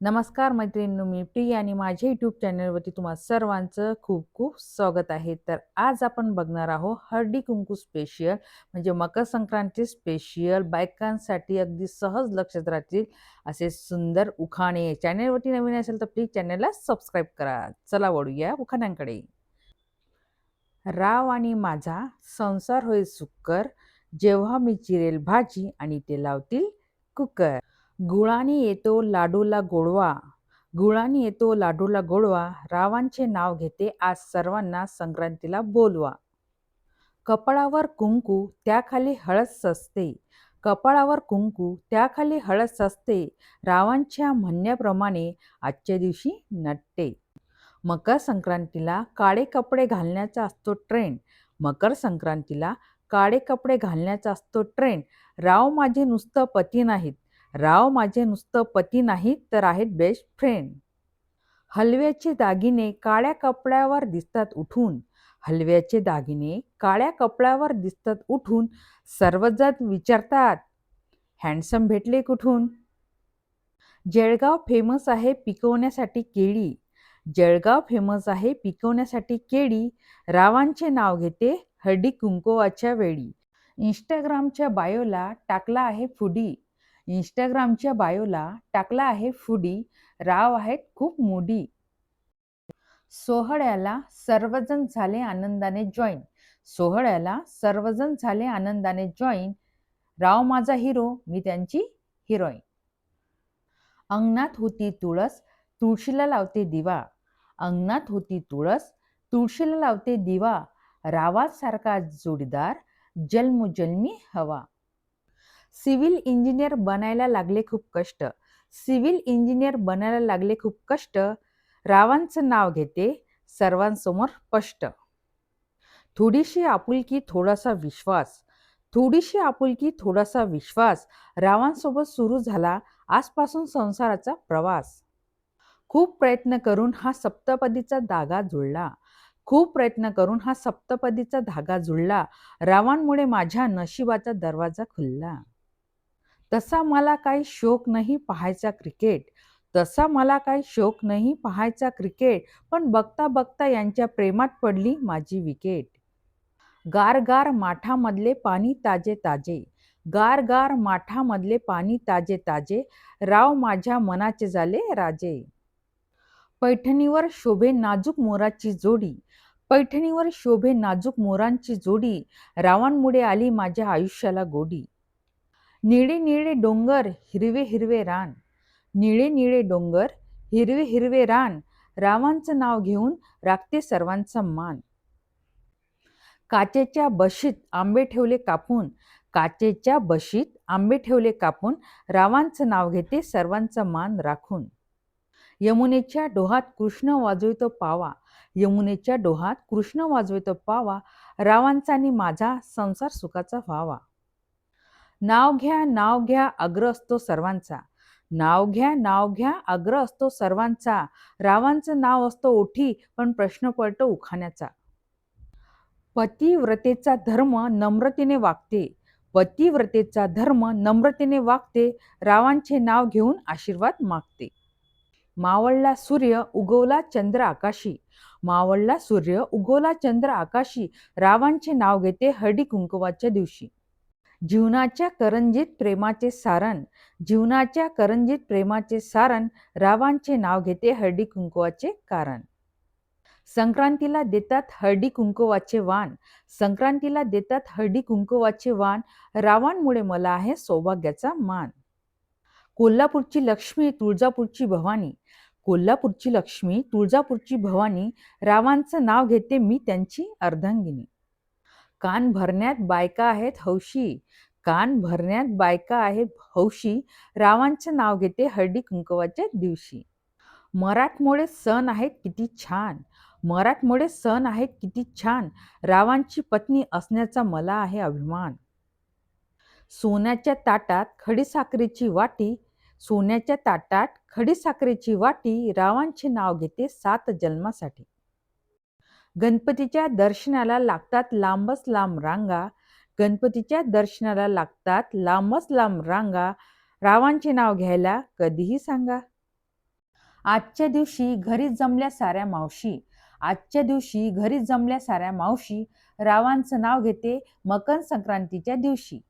नमस्कार मैत्रिणींनो मी प्रिया आणि माझ्या यूट्यूब चॅनलवरती तुम्हा सर्वांचं खूप खूप स्वागत आहे. तर आज आपण बघणार आहोत हळदी कुंकू स्पेशल म्हणजे मकर संक्रांती स्पेशल बायकांसाठी अगदी सहज लक्षात राहतील असे सुंदर उखाणे. चॅनलवरती नवीन असेल तर प्लीज चॅनलला सबस्क्राईब करा. चला वळूया उखाण्यांकडे. राव आणि माझा संसार होईल सुकर. जेव्हा मी चिरेल भाजी आणि ते लावतील कुकर. गुळाने येतो लाडूला गोडवा. गुळाने येतो लाडूला गोडवा. रावांचे नाव घेते आज सर्वांना संक्रांतीला बोलवा. कपाळावर कुंकू त्याखाली हळद सजते. कपाळावर कुंकू त्याखाली हळद सजते. रावांच्या म्हणण्याप्रमाणे आजच्या दिवशी नटते. मकर संक्रांतीला काळे कपडे घालण्याचा असतो ट्रेंड मकर संक्रांतीला काळे कपडे घालण्याचा असतो ट्रेंड राव माझे नुसतं पती नाहीत. राव माझे नुसतं पती नाहीत तर आहेत बेस्ट फ्रेंड हलव्याचे दागिने काळ्या कपड्यावर दिसतात उठून. हलव्याचे दागिने काळ्या कपड्यावर दिसतात उठून. सर्वजण विचारतात हँडसम भेटले कुठून? जळगाव फेमस आहे पिकवण्यासाठी केळी. जळगाव फेमस आहे पिकवण्यासाठी केळी. रावांचे नाव घेते हळदी कुंकवाच्या वेळी. इंस्टाग्रामच्या बायोला टाकला आहे फुडी इंस्टाग्रामच्या बायोला टाकला आहे फुडी राव आहेत खूप मोडी सोहळ्याला सर्वजण झाले आनंदाने जॉईन सोहळ्याला सर्वजण झाले आनंदाने जॉईन राव माझा हिरो मी त्यांची हिरोईन अंगणात होती तुळस तुळशीला लावते दिवा. अंगणात होती तुळस तुळशीला लावते दिवा. रावासारखा जोडीदार जन्मजन्मी हवा. सिव्हिल इंजिनियर बनायला लागले खूप कष्ट. सिव्हिल इंजिनियर बनायला लागले खूप कष्ट. रावांचं नाव घेते सर्वांसमोर स्पष्ट. थोडीशी आपुलकी थोडासा विश्वास. थोडीशी आपुलकी थोडासा विश्वास रावांसोबत सुरू झाला आजपासून संसाराचा प्रवास. खूप प्रयत्न करून हा सप्तपदीचा धागा जुळला. खूप प्रयत्न करून हा सप्तपदीचा धागा जुळला. रावांमुळे माझ्या नशिबाचा दरवाजा खुलला. तसा मला काही शोक नाही पाहायचा क्रिकेट. तसा मला काही शोक नाही पाहायचा क्रिकेट. पण बघता बघता यांच्या प्रेमात पडली माझी विकेट. गार गार माठामधले पाणी ताजे ताजे गार गार माठामधले पाणी ताजे ताजे राव माझ्या मनाचे झाले राजे. पैठणीवर शोभे नाजूक मोराची जोडी. पैठणीवर शोभे नाजूक मोरांची जोडी. रावांमुळे आली माझ्या आयुष्याला गोडी. निळे निळे डोंगर हिरवे हिरवे रान. निळे निळे डोंगर हिरवे हिरवे रान. रावांचं नाव घेऊन राखते सर्वांचा मान. काचेच्या बशीत आंबे ठेवले कापून काचेच्या बशीत आंबे ठेवले कापून रावांचं नाव घेते सर्वांचा मान राखून. यमुनेच्या डोहात कृष्ण वाजवितो पावा. यमुनेच्या डोहात कृष्ण वाजवितो पावा. रावांचा आणि माझा संसार सुखाचा व्हावा. नाव घ्या नाव घ्या अग्र असतो सर्वांचा. नाव घ्या नाव घ्या अग्र असतो सर्वांचा. रावांचं नाव असतो ओठी पण प्रश्न पडतो उखाण्याचा. पतिव्रतेचा धर्म नम्रतेने वागते. पतिव्रतेचा धर्म नम्रतेने वागते. रावांचे नाव घेऊन आशीर्वाद मागते. मावळला सूर्य उगवला चंद्र आकाशी. मावळला सूर्य उगवला चंद्र आकाशी. रावांचे नाव घेते हळदी कुंकवाच्या दिवशी. जीवनाच्या करंजीत प्रेमाचे सारण जीवनाच्या करंजीत प्रेमाचे सारण रावांचे नाव घेते हळदी कुंकवाचे कारण. संक्रांतीला देतात हळदी कुंकवाचे वाण संक्रांतीला देतात हळदी कुंकवाचे वाण रावांमुळे मला आहे सौभाग्याचा मान. कोल्हापूरची लक्ष्मी तुळजापूरची भवानी कोल्हापूरची लक्ष्मी तुळजापूरची भवानी रावांचं नाव घेते मी त्यांची अर्धांगिनी. कान भरण्यात बायका आहेत हौशी. कान भरण्यात बायका आहेत हौशी. रावांचं नाव घेते हळदी कुंकवाच्या दिवशी. मराठमोळे सण आहेत किती छान. मराठमोळे सण आहेत किती छान. रावांची पत्नी असण्याचा मला आहे अभिमान. सोन्याच्या ताटात खडीसाखरेची वाटी. सोन्याच्या ताटात खडीसाखरेची वाटी. रावांचे नाव घेते सात जन्मासाठी. गणपतीच्या दर्शनाला लागतात लांबच लांब रांगा. गणपतीच्या दर्शनाला लागतात लांबच लांब रांगा. रावांचे नाव घ्यायला कधीही सांगा. आजच्या दिवशी घरी जमल्या साऱ्या मावशी. आजच्या दिवशी घरी जमल्या साऱ्या मावशी. रावांचं नाव घेते मकर संक्रांतीच्या दिवशी.